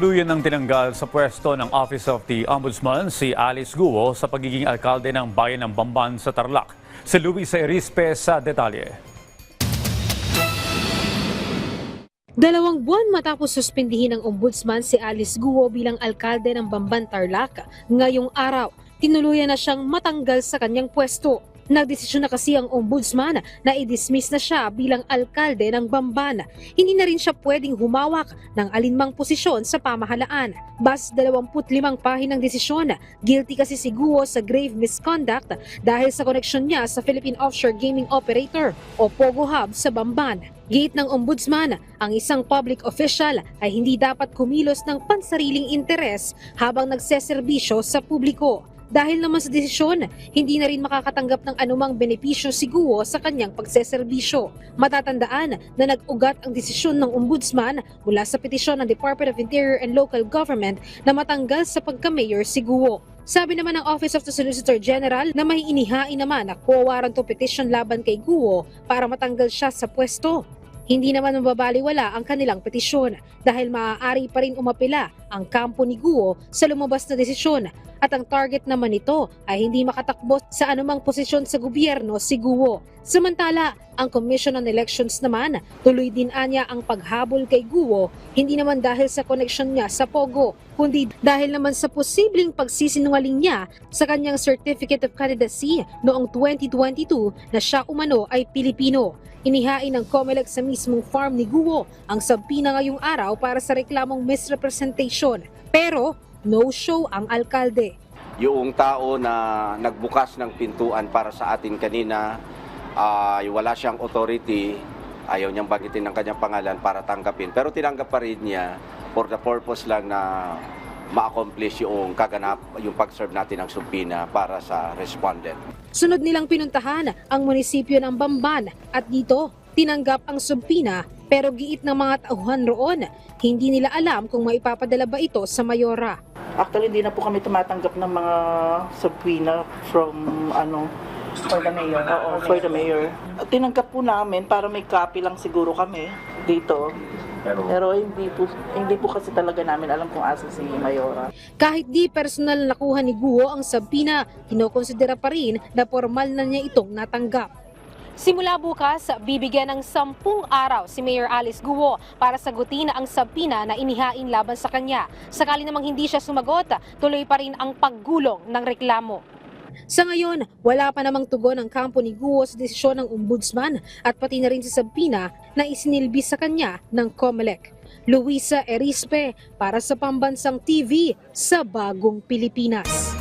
Tuluyan ng tinanggal sa pwesto ng Office of the Ombudsman si Alice Guo sa pagiging alkalde ng bayan ng Bamban sa Tarlac. Si Luis Erispe sa detalye. Dalawang buwan matapos suspindihin ng ombudsman si Alice Guo bilang alkalde ng Bamban Tarlac, ngayong araw, tinuluyan na siyang matanggal sa kanyang pwesto. Nagdesisyon na kasi ang ombudsman na i-dismiss na siya bilang alkalde ng Bamban. Hindi na rin siya pwedeng humawak ng alinmang posisyon sa pamahalaan. Bas 25 pahinang desisyon, guilty kasi si Guo sa grave misconduct dahil sa koneksyon niya sa Philippine Offshore Gaming Operator o POGO Hub sa Bamban. Giit ng ombudsman, ang isang public official ay hindi dapat kumilos ng pansariling interes habang nagseserbisyo sa publiko. Dahil naman sa desisyon, hindi na rin makakatanggap ng anumang benepisyo si Guo sa kanyang pagseserbisyo. Matatandaan na nag-ugat ang desisyon ng ombudsman mula sa petisyon ng Department of Interior and Local Government na matanggal sa pagka-mayor si Guo. Sabi naman ng Office of the Solicitor General na may inihain naman na quo warranto petition laban kay Guo para matanggal siya sa pwesto. Hindi naman mababaliwala ang kanilang petisyon dahil maaari pa rin umapila ang kampo ni Guo sa lumabas na desisyon at ang target naman nito ay hindi makatakbo sa anumang posisyon sa gobyerno si Guo. Samantala, ang Commission on Elections naman tuloy din anya ang paghabol kay Guo hindi naman dahil sa koneksyon niya sa Pogo kundi dahil naman sa posibleng pagsisinungaling niya sa kanyang Certificate of Candidacy noong 2022 na siya umano ay Pilipino. Inihain ng COMELEC sa mismong farm ni Guo ang sabpina ngayong araw para sa reklamong misrepresentation. Pero no-show ang alkalde. yung tao na nagbukas ng pintuan para sa atin kanina ay wala siyang authority, ayaw niyang banggitin ng kanyang pangalan para tanggapin. Pero tinanggap pa rin niya for the purpose lang na ma-accomplish yung kaganap, yung pag-serve natin ng subpina para sa respondent. Sunod nilang pinuntahan ang munisipyo ng Bamban at dito tinanggap ang subpina pero giit ng mga tauhan roon, hindi nila alam kung maipapadala ba ito sa mayora. Actually, hindi na po kami tumatanggap ng mga subpoena from ano For the mayor. oo, for the mayor. Tinanggap po namin para may copy lang siguro kami dito. Pero, hindi po hindi po kasi talaga namin alam kung asa si Mayora. Kahit di personal na nakuha ni Guo ang subpina, kinokonsidera pa rin na formal na niya itong natanggap. Simula bukas, bibigyan ng sampung araw si Mayor Alice Guo para sagutin ang sabpina na inihain laban sa kanya. Sakali namang hindi siya sumagot, tuloy pa rin ang paggulong ng reklamo. Sa ngayon, wala pa namang tugon ang kampo ni Guo sa desisyon ng ombudsman at pati na rin sa sabpina na isinilbi sa kanya ng COMELEC. Luisa Erispe para sa Pambansang TV sa Bagong Pilipinas.